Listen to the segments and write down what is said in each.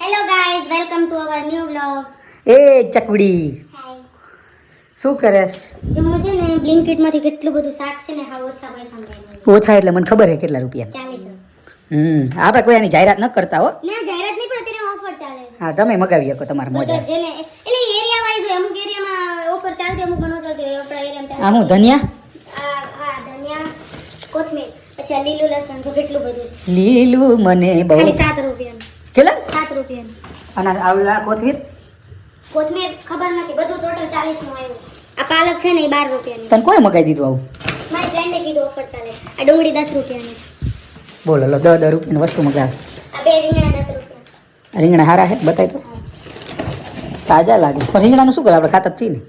Hello guys welcome to our new vlog એ ચકડી. શું કરેસ? જો હું છે ને બ્લિંકિટમાંથી કેટલું બધું શાક છે ને હા ઓછા પૈસા ઓછા એટલે મને ખબર હે કેટલા રૂપિયા. હમ આપણે કોઈ આની જાહેરાત ન કરતા હો. ના જાહેરાત નહીં પણ અત્યારે ઓફર ચાલે છે. હા તમે મગાવી શકો તમારા મોજા જેને એટલે એરિયા વાઇઝ હોય અમુક એરિયામાં ઓફર ચાલતી અમુક નો ચાલતી હોય આપણા એરિયામાં આ હું ધનિયા? આ હા ધનિયા કોથમીર પછી આ લીલું લસણ જો કેટલું બધું લીલું મને બહુ ખાલી સાત રૂપિયાનું કેટલા? સાત રૂપિયા અને આવલા કોથમીર? કોથમીર ખબર નથી બધું ટોટલ ચાલીસનું આવ્યું. આ પાલક છે ને એ બાર રૂપિયાની. તને કોઈ મગાવી દીધું આવું? મારી ફ્રેન્ડે કીધું ઓફર ચાલે. આ ડુંગળી દસ રૂપિયાની. છે બોલો લો દસ દસ રૂપિયાની વસ્તુ મગાવે. આ બે રીંગણા દસ રૂપિયા. રીંગણા હારા છે બતાવી તો. તાજા લાગે. પણ રીંગણાનું શું કરે? આપણે ખાતા છીએ ને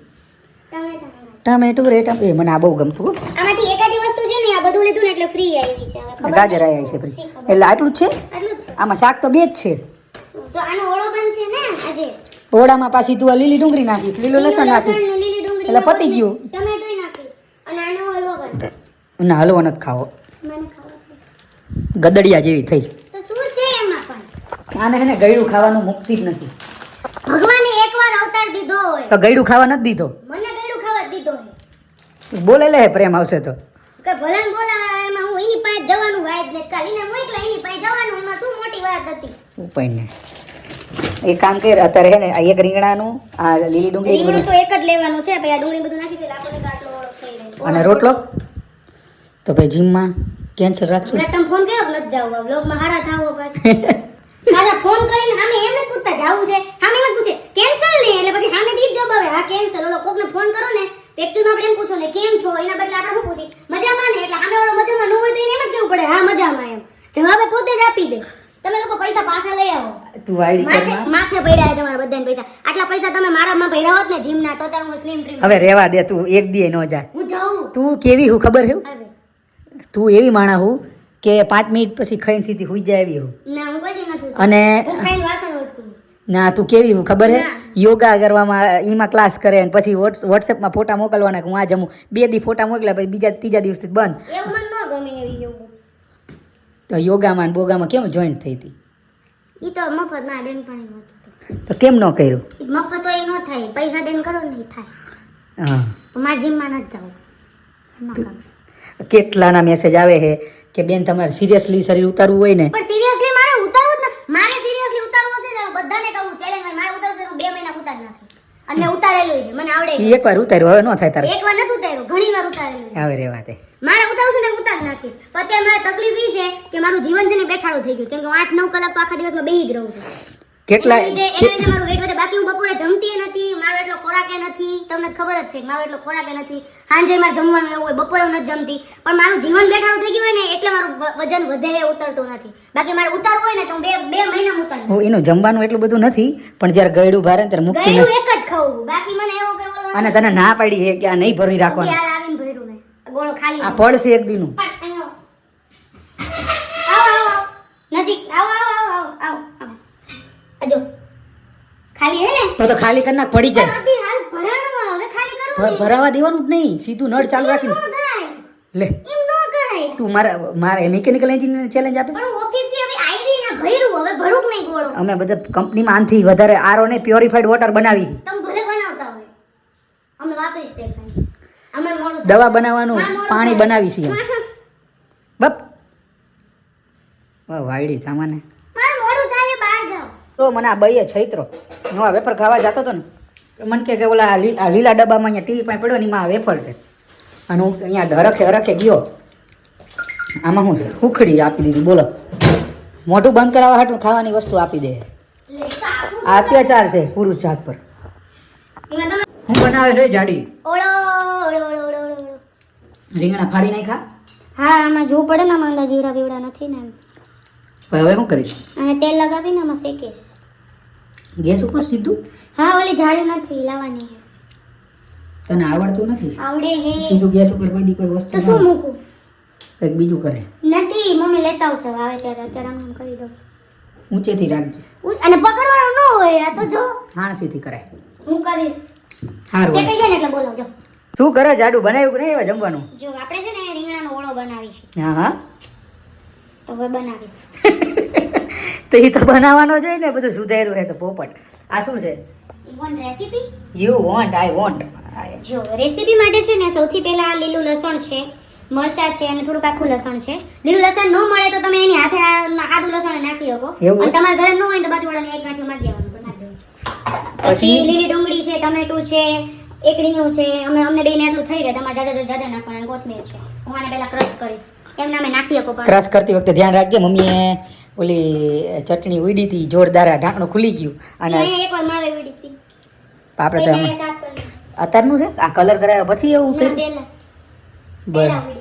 ટમેટા રેટ એ મને આ બહુ ગમતું હો. આમાંથી એકાદી વસ્તુ છે ને આ બધું લીધું ને એટલે ફ્રી આવી છે. ગાજર આવી છે ફ્રી એટલે આટલું જ છે? આટલું આમાં શાક તો બે જ છે? તો આનો ઓળો બનશે ને આજે? ઓળામાં પાછી તું આ લીલી ડુંગળી નાખીશ લીલું લસણ નાખીશ. ને એટલે પતી ગયું. ટમેટોય નાખીશ. અને આનો હલવો બનશે. ના હલવો નથી ખાવો. મને ખાવા દે. ગદડિયા જેવી થઈ. તો શું છે એમાં પણ? આને હે ને ગળ્યું ખાવાનું મુક્તિ જ નથી. ભગવાને એકવાર અવતાર દીધો હોય. તો ગળ્યું ખાવા નથી દીધો? મને ગળ્યું ખાવા દીધો હોય. બોલે લે પ્રેમ આવશે તો. કે ભલે બોલા એમાં હું એની પાસે જવાનું વાય જ નથી કાલ મોકલા એની પાસે જવાનું હતી. એક કામ કર અત્યારે હે ને આ એક રીંગણાનું આ લીલી ડુંગળી રીંગણું તો એક જ લેવાનું છે ભાઈ આ ડુંગળી બધું નાખી એટલે આપણને તો આટલો થઈ જાય અને રોટલો? તો ભાઈ જીમમાં કેન્સલ રાખશું? તમે ફોન કર્યો કે નથી જાવ? બ્લોગમાં હારા થાવો બસ પાછા ફોન કરીને સામે એમ નથી પૂછતા જાવું છે? સામે એમ પૂછે કેન્સલ ને? એટલે પછી સામે થી જ જવાબ આવે હા કેન્સલ ઓલો કોકને ફોન કરો ને તો એકચ્યુઅલમાં આપણે એમ પૂછો ને કેમ છો? એના બદલે આપણે શું પૂછી મજામાં ને? એટલે સામે વાળો મજામાં ન હોય તો એને એમ જ કેવું પડે હા મજામાં એમ. જવાબ પોતે જ આપી દે. તમે લોકો પૈસા પાછા લઈ આવો. તું વાયડી માથે માથે પડ્યા છે તમારા બધાને પૈસા. આટલા પૈસા તમે મારામાં પડ્યા હોત ને જીમના તો ત્યારે હું સ્લિમ ટ્રીમ હવે રેવા દે તું એક દી ન જા. હું જાઉં. તું કેવી હું ખબર હે તું એવી માણા હું કે પાંચ મિનિટ પછી ખાઈને સીધી હુઈ જાય એવી હું. ના હું કોઈ નથી અને હું ખાઈને વાસણ ઉટકું ના તું કેવી હું ખબર હે? યોગા કરવામાં એમાં ક્લાસ કરે અને પછી વોટ્સ- વોટ્સએપમાં ફોટા મોકલવાના કે હું આ જમું. બે દી ફોટા મોકલ્યા પછી બીજા ત્રીજા દિવસથી બંધ. એવું મને ન ગમે. તો યોગામાં ને બોગામાં કેમ જોઈન્ટ થઈ હતી? એ તો મફત ના બેનપણી પણ તો કેમ ન કર્યું? મફત મફત એ ન થાય. પૈસા દેન કરો ને થાય. હા. મારા જીમમાં ન તું- કેટલાના મેસેજ આવે છે કે બેન તમારે સિરિયસલી શરીર ઉતારવું હોય ને? પણ સિરિયસલી મારે ઉતારવું જ ન મારે સિરિયસલી ઉતારવું હશે ને બધાને કહું ચેલેન્જ મારે ઉતારશે હું બે મહિના ઉતાર નાખે અને ઉતારેલું છે. મને આવડે એક એકવાર ઉતાર્યું હવે ન થાય તારે. એક વાર નથી ઉતાર્યું ઘણી વાર ઉતારેલું આવે રેવા દે. મારે ઉતારું છે ને ઉતાર નાખીશ. પણ અત્યારે મારે તકલીફ ઈ છે કે મારું જીવન છે ને બેઠાડું થઈ ગયું કેમ કે હું આઠ નવ કલાક તો આખા દિવસમાં બેહી જ રહું છું. કેટલા મારું વેટ વધે બાકી હું બપોરે જમતી નથી મારો એટલો ખોરાક નથી. તમને ખબર જ છે મારો એટલો ખોરાક નથી. સાંજે મારે જમવાનું એવું હોય બપોરે હું નથી જમતી. પણ મારું જીવન બેઠાડું થઈ ગયું હોય ને એટલે મારું વજન વધે ઉતરતું નથી. બાકી મારે ઉતારવું હોય ને તો બે બે મહિના ઉતાર. હું એનું જમવાનું એટલું બધું નથી પણ જ્યારે ગયડું ભારે ત્યારે મુક્તિ એક જ ખાવું બાકી મને એવો અને તને ના પાડી કે આ નહીં ભરી રાખવાનું. આવીને ભર્યું મેં. ગોળો ખાલી આ પડશે એક દીનું. ખાલી હે ને? તો તો ખાલી કરના પડી જાય. હાલ ભરાણો હવે ખાલી કરો ભરાવા દેવાનું જ નહીં. સીધું નળ ચાલુ રાખીને. લે. એમ ન કરાય. તું મારા મારા મિકેનિકલ એન્જિનિયર ચેલેન્જ આપીશ પણ ઓફિસથી હવે આવી ને ભર્યું હવે ભરું નહીં ગોળો. અમે બધા કંપનીમાં આનથી વધારે આરો ને પ્યોરિફાઈડ વોટર બનાવી. તમે ભલે બનાવતા હોય. અમે વાપરી જ તે ખાલી મોડું દવા બનાવવાનું પાણી. બનાવી છીએ. બપ. વાયડી સામાને મારું મોડું થાય બહાર જાઓ. તો મને આ બઈએ છૈત્રો. હું વેફર ખાવા જતો હતો ને મને કે ઓલા લીલા ડબ્બામાં અહીંયા ટીવી પાસે પડ્યો ને એમાં વેફર છે. અને હું અહીંયા હરખે હરખે ગયો. આમાં શું છે? ખુખડી આપી દીધી બોલો. મોઢું બંધ કરાવવા હાટું ખાવાની વસ્તુ આપી દે. આ અત્યાચાર છે પુરુષ જાત પર. હું બનાવે છે જાડી. રીંગણા ફાડી નાખા હા આમાં જોવું પડે ને આમાં જીવડા બીવડા નથી ને હવે શું કરીશ. અને તેલ લગાવીને આમાં શેકીશ. ગેસ ઉપર સીધું? હા ઓલી જાળી નથી લાવવાની તને આવડતું નથી? આવડે હે. સીધું ગેસ ઉપર કોઈ દી કોઈ વસ્તુ તો શું મૂકું? કંઈક બીજું કરે. નથી મમ્મી લેતા આવશે આવે ત્યારે અત્યારે આમ કરી દઉં. ઊંચેથી રાખજે. અને પકડવાનું ન હોય આ તો જો. હાણસીથી કરાય. હું કરીશ. સારું શેકાઈ જાય ને એટલે બોલાવજો શું કરે જાડું બનાવ્યું કે નહીં હવે જમવાનું? જો આપણે છે ને રીંગણાનો ઓળો બનાવીશું. હા હા. તો હવે બનાવીશ. તો એ તો બનાવવાનો જોઈએ ને બધું સુધાર્યું હોય તો પોપટ. આ શું છે? Want recipe you want I want જો રેસીપી માટે છે ને સૌથી પહેલા લીલું લસણ છે મરચા છે અને થોડુંક આખું લસણ છે. લીલું લસણ ન મળે તો તમે એની હાથે આદુ લસણ નાખી શકો. અને તમારા ઘરે ન હોય તો બાજુવાળાને એક ગાંઠિયો મારી દેવાનું. પછી? પછી લીલી ડુંગળી છે ટમેટું છે એક રીંગણું છે અમે અમને બેને એટલું થઈ રહે તમારે જાજા જાજા નાખવાના કોથમીર છે. હું આને પહેલા ક્રશ કરીશ. એમને અમે નાખી શકો પણ. ક્રશ કરતી વખતે ધ્યાન રાખજે મમ્મીએ ઓલી ચટણી ઉડી હતી જોરદાર ઢાંકણું ખુલી ગયું. અને આપણે તો. અત્યારનું છે? આ કલર કરાવ્યા પછી એવું થયું? બરાબર.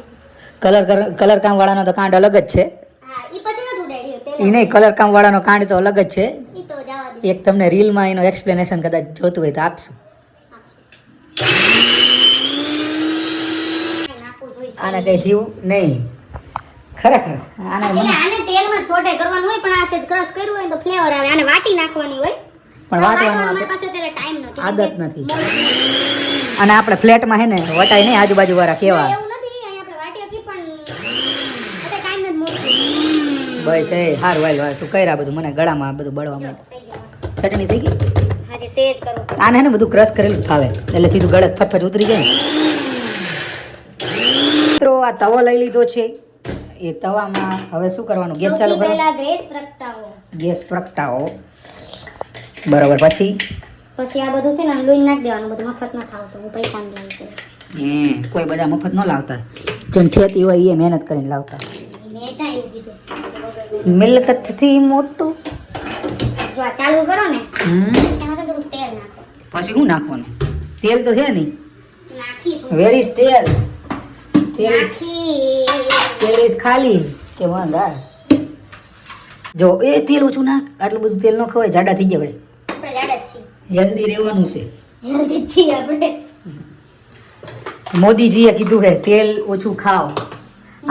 કલર કલર કામ વાળાનો તો કાંડ અલગ જ છે. એ નહીં કલર કામ વાળાનો કાંડ તો અલગ જ છે. એક તમને રીલમાં એનો એક્સપ્લેનેશન કદાચ જોતું હોય તો આપશું. આને કઈ થયું નહીં. ખરેખર. આને આને તેલમાં સોટે કરવાનું હોય પણ આ સેજ ક્રશ કર્યું હોય તો ફ્લેવર આવે. આને વાટી નાખવાની હોય. પણ વાટવાનું અમારી પાસે અત્યારે ટાઈમ નથી. આદત નથી. અને આપણે ફ્લેટમાં હે ને વટાય નહીં આજુબાજુ વાળા કેવા. એવું નથી. અહીં આપણે વાટી હતી પણ અત્યારે કાઈ નથી મોટું બસ એ હારું વાલ વાલ તું કર્યા બધું મને ગળામાં બધું બળવા મસ્ત. ચટણી થઈ ગઈ? હાજી સેજ કરું આને હે ને બધું ક્રશ કરેલું ફાવે. એટલે સીધું ગળત ફટફટ ઉતરી જાય મિત્રો આ તવો લઈ લીધો છે. એ તવામાં હવે શું કરવાનું? ગેસ ચાલુ કરો. ગેસ પ્રગટાવો. ગેસ પ્રગટાવો. બરાબર પછી? પછી આ બધું છે ને લોહી નાખી દેવાનું બધું મફત ન તો હું પૈસા ને લઈ છું? હે કોઈ બધા મફત ન લાવતા. જેમ ખેતી હોય એ મહેનત કરીને લાવતા. મિલકતથી મોટું. જો આ ચાલુ કરો ને હમ. તેલ નાખો. પછી શું નાખવાનું? તેલ તો છે નહીં નાખી વેરી તેલ તેલ નાખી તેલ ખાલી કે વાંધા જો એ તેલ ઓછું નાખ આટલું બધું તેલ ન ખવાય જાડા થઈ જવાય. આપણે જાડા જ છીએ. હેલ્ધી રહેવાનું છે. હેલ્ધી છીએ આપણે. મોદીજીએ કીધું છે તેલ ઓછું ખાઓ.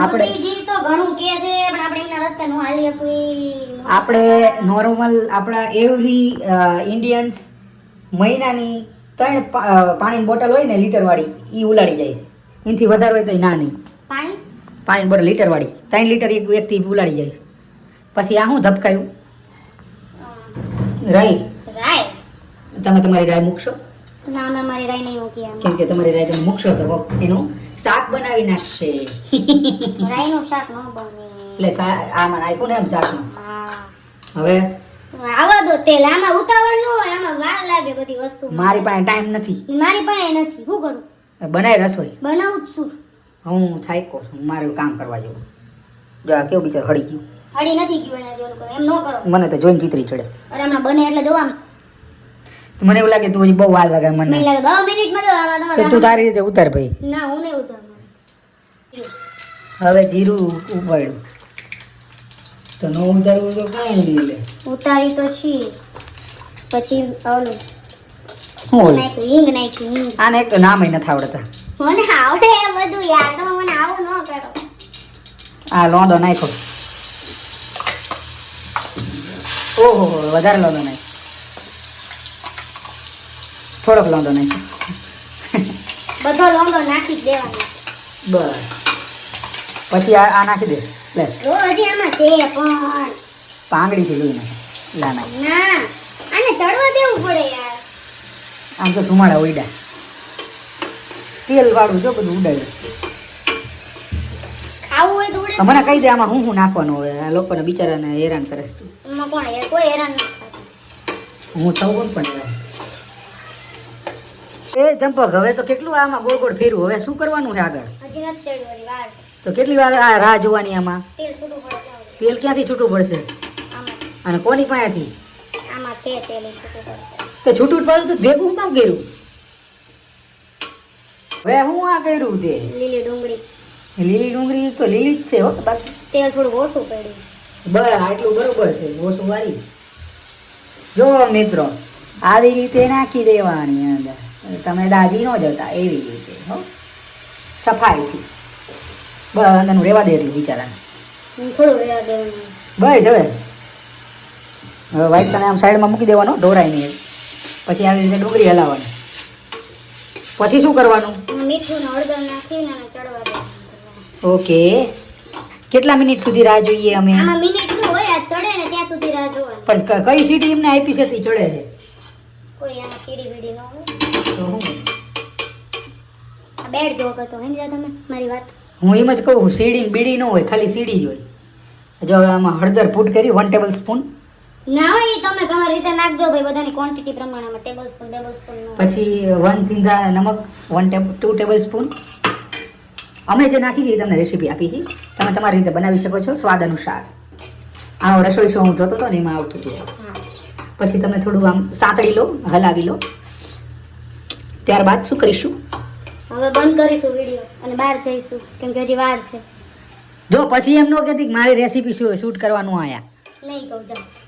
આપણે તો ઘણું કહે છે પણ આપણે એમના રસ્તે નો હાલી હતું આપણે નોર્મલ આપણા એવરી ઇન્ડિયન્સ મહિનાની ત્રણ પાણીની બોટલ હોય ને લીટરવાળી એ ઉલાડી જાય છે. એનાથી વધારે હોય તો ના નહીં. પાણી બોટલ લીટરવાળી ત્રણ લીટર એક વ્યક્તિ ઉલાડી જાય. પછી આ શું ધબકાયું? રાઈ. રાય તમે તમારી રાય મૂકશો? ના અમે મારી રાય નહીં મૂકી કેમ કે તમારી રાય તમે મૂકશો તો એનું શાક બનાવી નાખશે. રાયનું શાક ન બને. એટલે આમાં નાખ્યું ને એમ શાકમાં હવે? આવા દો તેલ. આમાં ઉતાવળ ન હોય આમાં વાર લાગે બધી વસ્તુ મારી પાસે ટાઈમ નથી. મારી પાસે નથી. શું કરું? બનાય રસોઈ. બનાવું છું. હું થાયકો છું મારે કામ કરવા જેવું. જો આ કેવું બિચાર હળી ગયું. હળી નથી ગયું એને એમ ન કરો. મને તો જોઈને ચિતરી ચડે. અરે હમણાં બને એટલે જોવા મને એવું લાગે તું હજી બહુ વાર લાગે મને. મને લાગે દસ મિનિટમાં જો આવા તો તું તારી રીતે ઉતાર ભાઈ. ના હું નહીં ઉતાર હવે જીરું ઉપાડ્યું. તો ન ઉતારવું તો કાંઈ નહીં લે. ઉતારી તો છી. પછી ઓલું હું નાખ્યું હિંગ નાખ્યું આને એક તો નામ નથી આવડતા. મને આવડે બધું યાર. તમે મને આવું ન કરો. આ લોંદો નાખો ઓહો વધારે લોંદો નાખ થોડોક લોંદો નાખ બધો લોંગો નાખી જ દેવાનો. બસ. પછી આ આ નાખી દે. લે. જો હજી આમાં છે પણ. પાંગડીથી લઈ નાખે નાખ. ના આને ચડવા દેવું પડે યાર. આમ તો ધુમાડા ઉડ્યા. તેલ વાળું જો બધું ઉડાડ્યું મને કહી દે આમાં હું શું નાખવાનું હોય આ લોકોને બિચારાને હેરાન કરે છે. હું થવું પણ એ ચંપક હવે તો કેટલું આમાં ગોળ ગોળ ફેરવું હવે શું કરવાનું છે આગળ. તો કેટલી વાર આ રાહ જોવાની આમાં? તેલ ક્યાંથી છૂટું પડશે? અને કોની પાસેથી? તે છૂટું પડ્યું તો ભેગું હું કામ કર્યું? હવે હું આ કર્યું તે લીલી ડુંગળી. લીલી ડુંગળી તો લીલી જ છે હો બાકી તેલ થોડું ઓછું પડ્યું. બસ આટલું બરોબર છે ઓછું વારી જો મિત્રો આવી રીતે નાખી દેવાની અંદર. તમે દાજી ન જતા એવી રીતે હો. સફાઈથી. બસ અંદરનું રહેવા દે એટલું બિચારાને. હું થોડું રહેવા દેવાનું. બસ હવે. હવે વાઈટ તને આમ સાઈડમાં મૂકી દેવાનો ઢોરાય નહીં પછી આવી રીતે ડુંગળી હલાવવાની. પછી શું કરવાનું? મીઠું હળદર નાખીને ચડવા દેવાનું. ઓકે. કેટલા મિનિટ સુધી રાહ જોઈએ અમે? આમાં મિનિટ હોય આ ચડે ને ત્યાં સુધી રાહ જોવાની. પણ કઈ સીડી એમને આપી છે તે ચડે છે? કોઈ આમાં સીડી બીડી ન હોય. તો હું? આ બેડ તમે? મારી વાત. હું એમ જ કહું સીડી બીડી ન હોય ખાલી સીડી જ હોય. જો આમાં હળદર ફૂટ કરી વન ટેબલ સ્પૂન ના હોય તમે તમારી રીતે નાખજો ભાઈ બધાની ક્વોન્ટિટી પ્રમાણમાં ટેબલ સ્પૂન ટેબલ સ્પૂન પછી વન સિંધા નમક વન ટુ ટેબલ સ્પૂન અમે જે નાખી છે તમને રેસીપી આપી છે તમે તમારી રીતે બનાવી શકો છો સ્વાદ અનુસાર. આ રસોઈ શો હું જોતો હતો ને એમાં આવતું હતું. પછી તમે થોડું આમ સાતળી લો હલાવી લો. ત્યારબાદ શું કરીશું? હવે બંધ કરીશું વીડિયો અને બહાર જઈશું કેમ કે હજી વાર છે. જો પછી એમ ન કહેતી કે મારી રેસીપી શું શૂટ કરવાનું આયા. નહીં કહું જાઓ.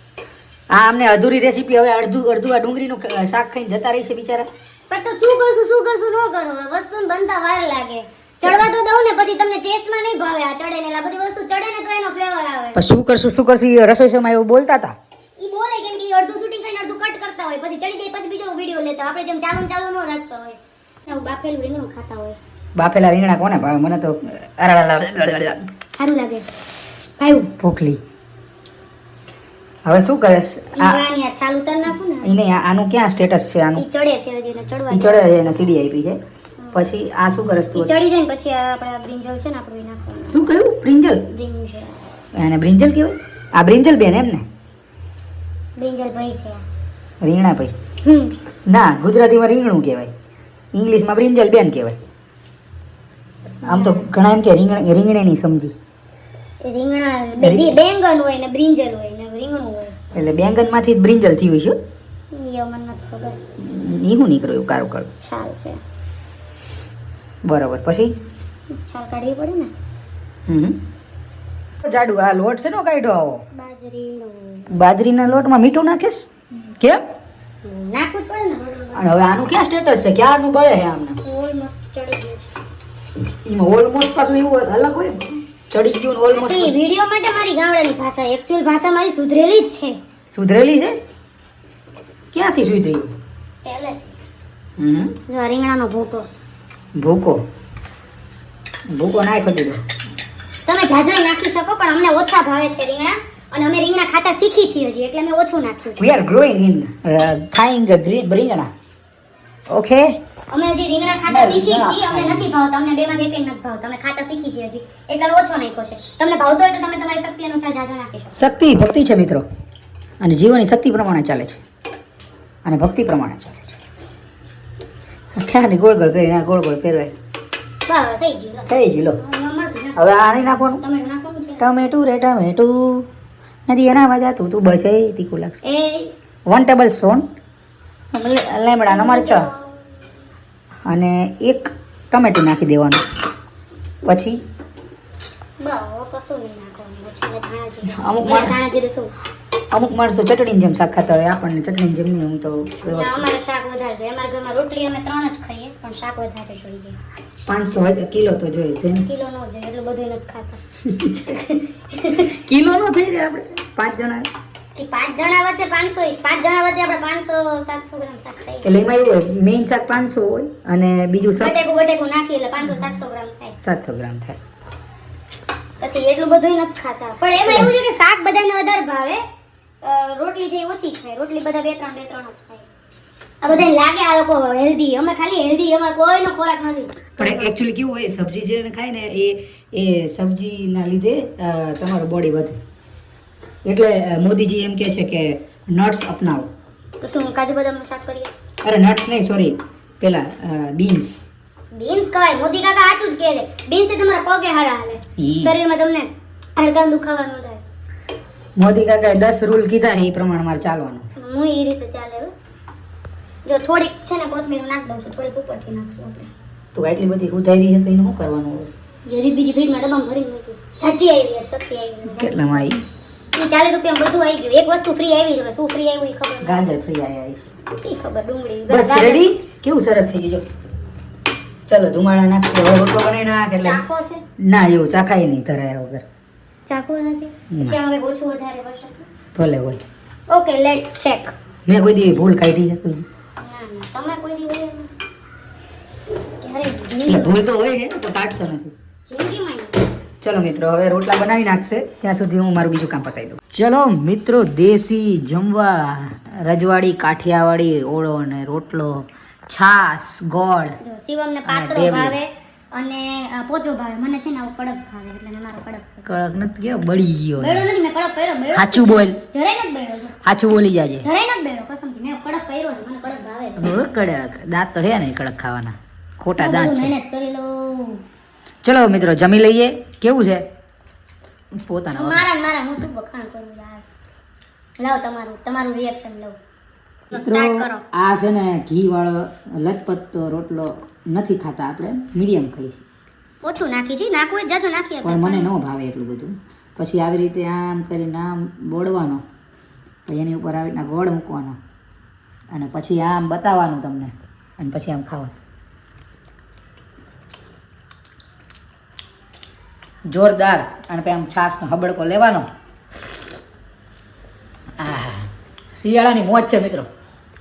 આ અમને અધૂરી રેસીપી હવે અડધું અડધું આ ડુંગળીનું શાક ખાઈને જતા રહી છે બિચારા પણ તો શું કરશું શું કરશું ન કરો હવે વસ્તુ બનતા વાર લાગે ચડવા તો દઉં ને પછી તમને ટેસ્ટમાં નહીં ભાવે આ ચડે ને આ બધી વસ્તુ ચડે ને તો એનો ફ્લેવર આવે પણ શું કરશું શું કરશું એ રસોઈ શોમાં એવું બોલતા હતા ઈ બોલે કેમ કે અડધું શૂટિંગ કરીને અડધું કટ કરતા હોય પછી ચડી જાય પછી બીજો વીડિયો લેતા આપણે જેમ ચાલુ ચાલુ ન રાખતા હોય બાફેલું રીંગણું ખાતા હોય બાફેલા રીંગણા કોને ભાવે મને તો સારું લાગે ભાઈ ભૂખલી હવે શું કરે છે? આ છાલ ઉતાર નાખું ને? એને આનું ક્યાં સ્ટેટસ છે આનું? ચડે છે હજી ચડવા ચડે છે એને સીડી આપી છે. પછી આ શું કરે તું? ચડી જાય ને પછી આ આપણે બ્રિંજલ છે ને આપણે નાખવાનું. શું કહ્યું? બ્રિંજલ? બ્રિંજલ. એને બ્રિંજલ કહેવાય? આ બ્રિંજલ બેન એમ ને બ્રિંજલ ભાઈ છે રીણા ભાઈ. ના ગુજરાતીમાં રીંગણું કહેવાય. ઇંગ્લિશમાં બ્રિંજલ બેન કહેવાય. આમ તો ઘણા એમ કે રીંગણ રીંગણે નહીં સમજી. રીંગણા બેંગન હોય ને બ્રિંજલ હોય ને રીંગણું હોય. એટલે બેંગનમાંથી બ્રિંજલ થયું છે એ હું નીકળ્યું કારું કાળું છાલ છે. બરાબર પછી? છાલ કાઢવી પડે ને? હમ જાડુ આ લોટ છે ને કાઢ્યો આવો? બાજરીનો. બાજરીના લોટમાં મીઠું નાખીશ? કેમ? નાખવું પડે ને અને હવે આનું ક્યાં સ્ટેટસ છે? ક્યારનું ગળે છે આમને? ઓલમોસ્ટ ચડી ગયું છે. એમાં ઓલમોસ્ટ પાછું એવું અલગ હોય ચડી ગયું ઓલમોસ્ટ ઈ વિડિયો માટે મારી ગામડાની ભાષા એક્ચ્યુઅલ ભાષા મારી સુધરેલી જ છે. સુધરેલી છે? ક્યાંથી સુધરી? પહેલે હમ. જો રીંગણાનો ભૂકો. ભૂકો? ભૂકો નાખો દીધો તમે જાજો નાખી શકો પણ અમને ઓછા ભાવે છે રીંગણા અને અમે રીંગણા ખાતા શીખી છીએ હજી એટલે અમે ઓછું નાખ્યું છે. વી આર ગ્રોઈંગ ઇન ખાઈંગ રીંગણા. ઓકે? અમે હજી રીંગણા ખાતા શીખી છીએ. અમને નથી ભાવતા. અમને બેમાંથી એકેય નથી ભાવતા. અમે ખાતા શીખી છીએ હજી. એટલે ઓછો નાખ્યો છે. તમને ભાવતો હોય તો તમે તમારી શક્તિ અનુસાર જાજો નાખી શકો. શક્તિ ભક્તિ છે મિત્રો. અને જીવનની શક્તિ પ્રમાણે ચાલે છે. અને ભક્તિ પ્રમાણે ચાલે છે. ક્યાંની ગોળ ગોળ કરીને આ ગોળ ગોળ ફેરવાય થઈ ગયું લો. હવે આ નહીં નાખવાનું? ટમેટું રે ટમેટું. નથી એના અવાજ તું તું બસ એ તીખું લાગશે. વન ટેબલ સ્પૂન લીમડાનો મરચો અને એક ટમેટું નાખી દેવાનું. પછી. અમુક અમુક માણસો ચટણીની જેમ શાક ખાતા હોય આપણને ચટણીની જેમ નહીં હું તો અમારે શાક વધારે જોઈએ. અમારા ઘરમાં રોટલી અમે ત્રણ જ ખાઈએ પણ શાક વધારે જોઈએ. પાંચસો કિલો તો જોઈએ છે. કિલો નો જોઈએ એટલું બધું નથી ખાતા. કિલો નો થઈ રહ્યા આપણે પાંચ જણા. એ પાંચ જણા વચ્ચે પાંચસો પાંચ જણા વચ્ચે આપણે પાંચસો સાતસો ગ્રામ શાક ખાઈએ. એટલે એમાં એવું હોય શાક અને બીજું શાક બટેકું બટેકું એટલે પાંચસો સાતસો ગ્રામ થાય. સાતસો ગ્રામ થાય. પછી એટલું બધું નથી ખાતા. પણ એમાં એવું છે કે શાક બધાને વધારે ભાવે. રોટલી જે ઓછી ખાય. રોટલી બધા બે ત્રણ બે ત્રણ જ ખાય. આ બધાને લાગે આ લોકો હેલ્ધી અમે ખાલી હેલ્ધી અમારે કોઈનો ખોરાક નથી. પણ એકચ્યુઅલી કેવું હોય સબ્જી જે ખાય ને એ એ સબ્જીના લીધે તમારું બોડી વધે. એટલે મોદીજી એમ કહે છે કે નટ્સ અપનાવો. તો શું કાજુ બદામનું શાક કરીએ? અરે નટ્સ નહીં સોરી. પેલા બીન્સ બીન્સ કહેવાય. મોદી કાકા આટલું જ કહે છે. બીન્સથી તમારા પગે હારા હાલે. શરીરમાં તમને હાડકાં દુખાવાનું થાય. મોદી કાકાએ દસ રૂલ કીધા ને એ પ્રમાણે મારે ચાલવાનું. હું એ રીતે ચાલે જો થોડીક છે ને કોથમીર નાખ દઉં છું થોડીક ઉપરથી નાખશું આપણે. તું આટલી બધી ઉધારી હતી એનું શું કરવાનું? હોય બીજી ફ્રીજમાં ડબ્બામાં ભરીને મૂકી. સાચી આવી સસ્તી આવી કેટલામાં આવી? એ ચાલીસ રૂપિયા બધું આવી ગયું. એક વસ્તુ ફ્રી આવી હવે શું ફ્રી આવ્યું એ ખબર ગાજર ફ્રી આવી છે. ખબર ડુંગળી. બસ રેડી કેવું સરસ થઈ ગયું ચલો ધુમાડા નાખી દો રોટલો બનાવી નાખ એટલે ચાખો છે? ના એવું ચાખાય નહીં ધરાયા વગર. ચાખો નથી? પછી આમાં કઈ ઓછું વધારે વસ્તુ ભલે હોય. ઓકે લેટ્સ ચેક મેં કોઈ દી ભૂલ કાઢી છે કોઈ તમે કોઈ દી હોય ભૂલ? તો હોય ને તો કાઢતો નથી. જિંદગીમાં. ચલો મિત્રો હવે રોટલા બનાવી નાખશે. ત્યાં સુધી હું મારું બીજું કામ પતાવી દઉં. ચલો મિત્રો દેશી જમવા રજવાડી કાઠિયાવાડી ઓળો ને રોટલો છાસ ગોળ શિવમને પાતળો ભાવે અને પોચો ભાવે. મને છે ને કડક ભાવે એટલે મારો કડક કડક નથી ગયો બળી ગયો બેડો નથી મેં કડક કર્યો. બેડો સાચું બોલ. જરાય નથી બેડો સાચું બોલી જાજે. જરાય નથી બેડો કસમથી મેં કડક કર્યો મને કડક ભાવે. કડક. દાંત તો હે ને કડક ખાવાના. ખોટા દાંત છે. મહેનત કરી લઉં. ચલો મિત્રો જમી લઈએ. કેવું છે? પોતાના. મારા મારા હું શું વખાણ કરું યાર લાવ તમારું તમારું રિએક્શન લઉં. મિત્રો આ છે ને ઘી વાળો લચપત રોટલો નથી ખાતા આપણે મીડિયમ ખાઈશું ઓછું નાખી છે નાખવું જાજો નાખીએ પણ મને ન ભાવે એટલું બધું. પછી આવી રીતે આમ કરીને આમ બોળવાનો. પછી એની ઉપર આવી રીતના ગોળ મૂકવાનો. અને પછી આમ બતાવવાનું તમને. અને પછી આમ ખાવાનું. જોરદાર. અને પછી આમ છાશનો હબડકો લેવાનો. આ શિયાળાની મોજ છે મિત્રો.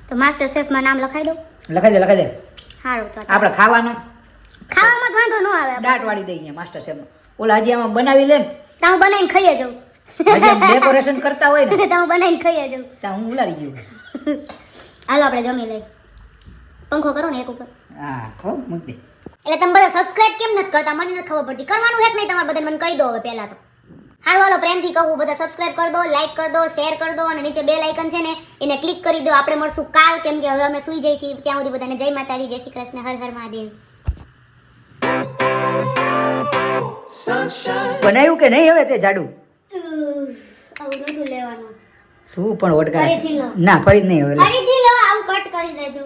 તો માસ્ટર શેફમાં નામ લખાઈ દો. લખાઈ દે લખાઈ દે. સારું તો આપણે ખાવાનું. ખાવામાં વાંધો ન આવે. દાટ વાળી દઈએ માસ્ટર શેફ ઓલા હજી આમાં બનાવી લે તો હું બનાવીને ખાઈએ જાઉં. ડેકોરેશન કરતા હોય ને. તો હું બનાવીને ખાઈએ જાઉં. ત્યાં હું ઉલારી ગયું. હાલો આપણે જમી લઈએ. પંખો કરો ને એક ઉપર. હા ખો મૂકી દે. એટલે તમે બધા સબસ્ક્રાઇબ કેમ નથી કરતા? મને નથી ખબર પડતી. કરવાનું હેક નહીં તમારે બધા મને કહી દો હવે પહેલાં તો. હારું હાલો પ્રેમથી કહું બધા સબસ્ક્રાઇબ કરી દો લાઇક કરી દો શેર કરી દો અને નીચે બે લાઇકન છે ને એને ક્લિક કરી દો. આપણે મળશું કાલ કેમ કે હવે અમે સુઈ જઈએ છીએ. ત્યાં સુધી બધાને જય માતાજી જય શ્રી કૃષ્ણ હર હર મહાદેવ. બનાવ્યું કે નહીં હવે તે જાડુ? આવું નતું લેવાનું. શું પણ ઓડકાર ના ફરી નહીં હવે ફરીથી લો આવું કટ કરી દેજો.